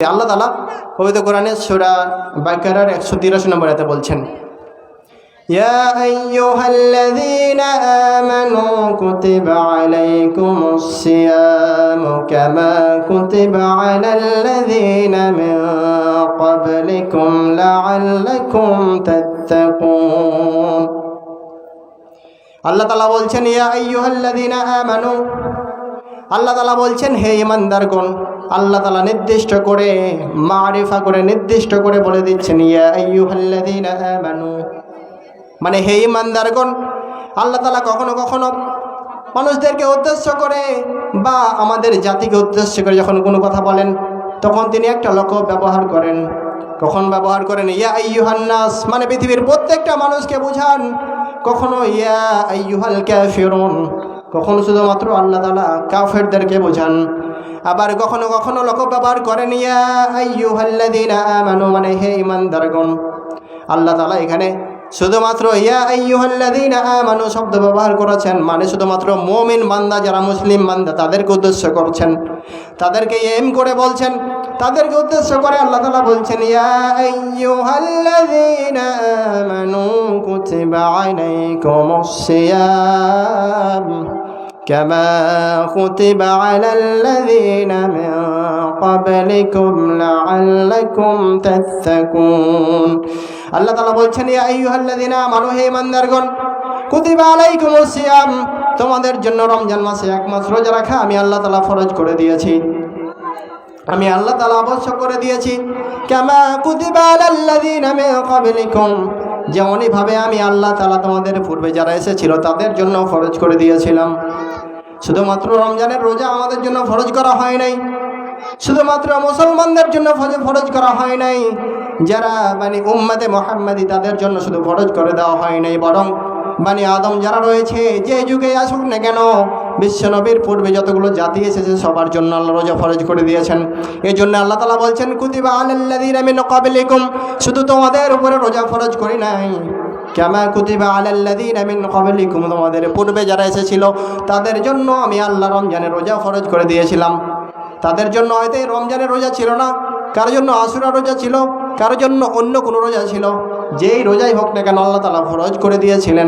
আল্লাহ তালা পবিত্র কোরআনে সুরা বাকারার একশো তিরাশি নম্বর এতে বলছেন يا أيها الذين آمنوا كتب عليكم الصيام كما كتب على الذين من قبلكم لعلكم تتقون আল্লাহ তালা বলছেন ইয়া আইয়ুহাল্লাযীনা আমানু আল্লাহ তালা বলছেন, হে ইমানদারগণ, আল্লাহ তালা নির্দিষ্ট করে, মারিফা করে নির্দিষ্ট করে বলে দিচ্ছেন মানে হে ইমানদারগণ, আল্লাহ তালা কখনো কখনো মানুষদেরকে উদ্দেশ্য করে বা আমাদের জাতিকে উদ্দেশ্য করে যখন কোনো কথা বলেন, তখন তিনি একটা লক্ষ্য ব্যবহার করেন। কখন ব্যবহার করেন? ইয়া আইয়ুহান্নাস মানে পৃথিবীর প্রত্যেকটা মানুষকে বুঝান, কখনো, ইয়া আইয়ুহাল ক্যাফিরুন কখনো শুধুমাত্র আল্লাহ তালা কাফেরদেরকে বোঝান। আবার কখনো কখনো লক্ষ্য ব্যবহার আইয়ুহাল্লাযীনা আমানু মানে হে ইমানদারগণ আল্লাহ তালা এখানে শুধুমাত্র, ইয়া আইয়ুহাল্লাযীনা আমানু শব্দ ব্যবহার করেছেন মানে শুধুমাত্র মুমিন বান্দা যারা মুসলিম বান্দা, তাদেরকে উদ্দেশ্য করছেন। তাদেরকে এম করে বলছেন, তাদেরকে উদ্দেশ্য করে আল্লাহ তাআলা বলছেন, ইয়া আইয়ুহাল্লাযীনা আমানু, কুতিবা كما كتب على الذين من قبلكم لعلكم تتقون আল্লাহ তাআলা বলছেন ইয়া আইয়ুহাল্লাযীনা আমানু হে ইমানদারগণ কুতিবা আলাইকুমুস সিয়াম তোমাদের জন্য রমজান মাসে এক মাস রোজা রাখা আমি আল্লাহ তাআলা ফরজ করে দিয়েছি আমি আল্লাহ তাআলা আবশ্যক করে দিয়েছি কামা কুতিবা আলাল্লাযীনা মিন ক্বাবলিকুম যেমনইভাবে আমি আল্লাহ তালা তোমাদের পূর্বে যারা এসেছিল তাদের জন্য ফরজ করে দিয়েছিলাম। শুধুমাত্র রমজানের রোজা আমাদের জন্য ফরজ করা হয় নাই। শুধুমাত্র মুসলমানদের জন্য ফরজ করা হয় নাই। যারা মানে উম্মাদে মোহাম্মদী তাদের জন্য শুধু ফরজ করে দেওয়া হয় নাই। বরং মানে আদম যারা রয়েছে, যে যুগে আসুক না কেন বিশ্বনবীর পূর্বে যতগুলো জাতি এসেছে, সবার জন্য আল্লাহ রোজা ফরজ করে দিয়েছেন। এই জন্য আল্লাহ তালা বলছেন, কুতিবা আলাল্লাযীনা মিন ক্বাবলিকুম শুধু তোমাদের উপরে রোজা ফরজ করি নাই। কামা কুতিবা আলাল্লাযীনা মিন ক্বাবলিকুম? তোমাদের পূর্বে যারা এসেছিল, তাদের জন্য আমি আল্লাহ রমজানের রোজা ফরজ করে দিয়েছিলাম। তাদের জন্য হয়তো এই রমজানের রোজা ছিল না। কারোর জন্য আসুরা রোজা ছিল? কারোর জন্য অন্য কোনো রোজা ছিল? যেই রোজাই হোক না কেন আল্লাহ তালা ফরজ করে দিয়েছিলেন।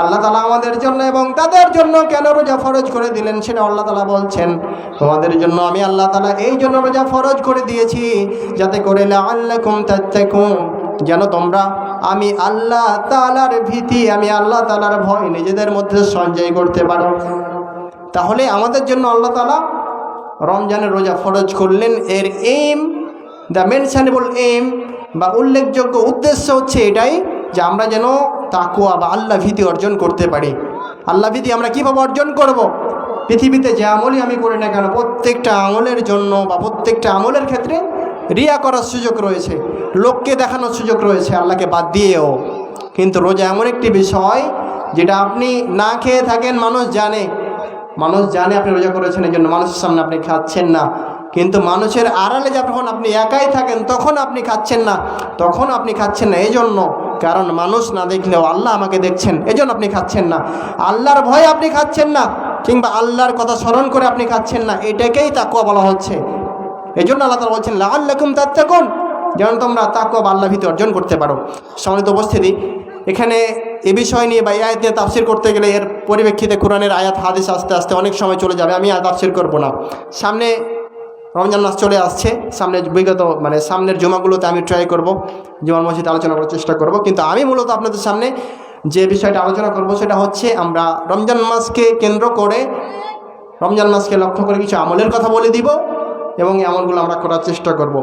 আল্লাহ তালা আমাদের জন্য এবং তাদের জন্য কেন রোজা ফরজ করে দিলেন সেটা আল্লাহ তালা বলছেন। তোমাদের জন্য আমি আল্লাহ তালা এই জন্য রোজা ফরজ করে দিয়েছি যাতে করে আল্লাহ কুম যেন তোমরা আমি আল্লাহ তালার ভীতি, আমি আল্লাহ তালার ভয় নিজেদের মধ্যে সঞ্চয় করতে পারো। তাহলে আমাদের জন্য আল্লাহ তালা রমজানের রোজা ফরজ করলেন। এর এম দ্য মেনশানেবল এম বা উল্লেখযোগ্য উদ্দেশ্য হচ্ছে এটাই যে আমরা যেন তাকুয়া বা আল্লাহ ভীতি অর্জন করতে পারি। আল্লাহ ভীতি আমরা কীভাবে অর্জন করব। পৃথিবীতে যে আমলই আমি করি না কেন, প্রত্যেকটা আমলের জন্য বা প্রত্যেকটা আমলের ক্ষেত্রে রিয়া করার সুযোগ রয়েছে, লোককে দেখানোর সুযোগ রয়েছে, আল্লাহকে বাদ দিয়েও। কিন্তু রোজা এমন একটি বিষয় যেটা আপনি না খেয়ে থাকেন, মানুষ জানে। মানুষ জানে আপনি রোজা করেছেন এই জন্য মানুষের সামনে আপনি খাচ্ছেন না। কিন্তু মানুষের আড়ালে যখন আপনি একাই থাকেন, তখন আপনি খাচ্ছেন না, তখন আপনি খাচ্ছেন না। এই জন্য কারণ মানুষ না দেখলেও আল্লাহ আমাকে দেখছেন এই জন্য আপনি খাচ্ছেন না। আল্লাহর ভয়ে আপনি খাচ্ছেন না, কিংবা আল্লাহর কথা স্মরণ করে আপনি খাচ্ছেন না, এটাকেই তাকুয়া বলা হচ্ছে। এই জন্য আল্লাহ তালা বলছেন লাল্লাকুম তাত্তাকুন। যেন তোমরা তাকুয়া আল্লাহ ভীতি অর্জন করতে পারো। সম্মানিত উপস্থিতি, এখানে এ বিষয় নিয়ে বা আয়াত নিয়ে তাফসির করতে গেলে এর পরিপ্রেক্ষিতে কোরআনের আয়াত, হাদিস আস্তে আস্তে অনেক সময় চলে যাবে, আমি আর তাফসির করব না। সামনে রমজান মাস চলে আসছে। সামনে বিগত মানে সামনের জমাগুলোতে আমি ট্রাই করব। জমার মসজিদে আলোচনা করার চেষ্টা করব। কিন্তু আমি মূলত আপনাদের সামনে যে বিষয়টা আলোচনা করব, সেটা হচ্ছে আমরা রমজান মাসকে কেন্দ্র করে, রমজান মাসকে লক্ষ্য করে কিছু আমলের কথা বলে দিব এবং এই আমলগুলো আমরা করার চেষ্টা করব।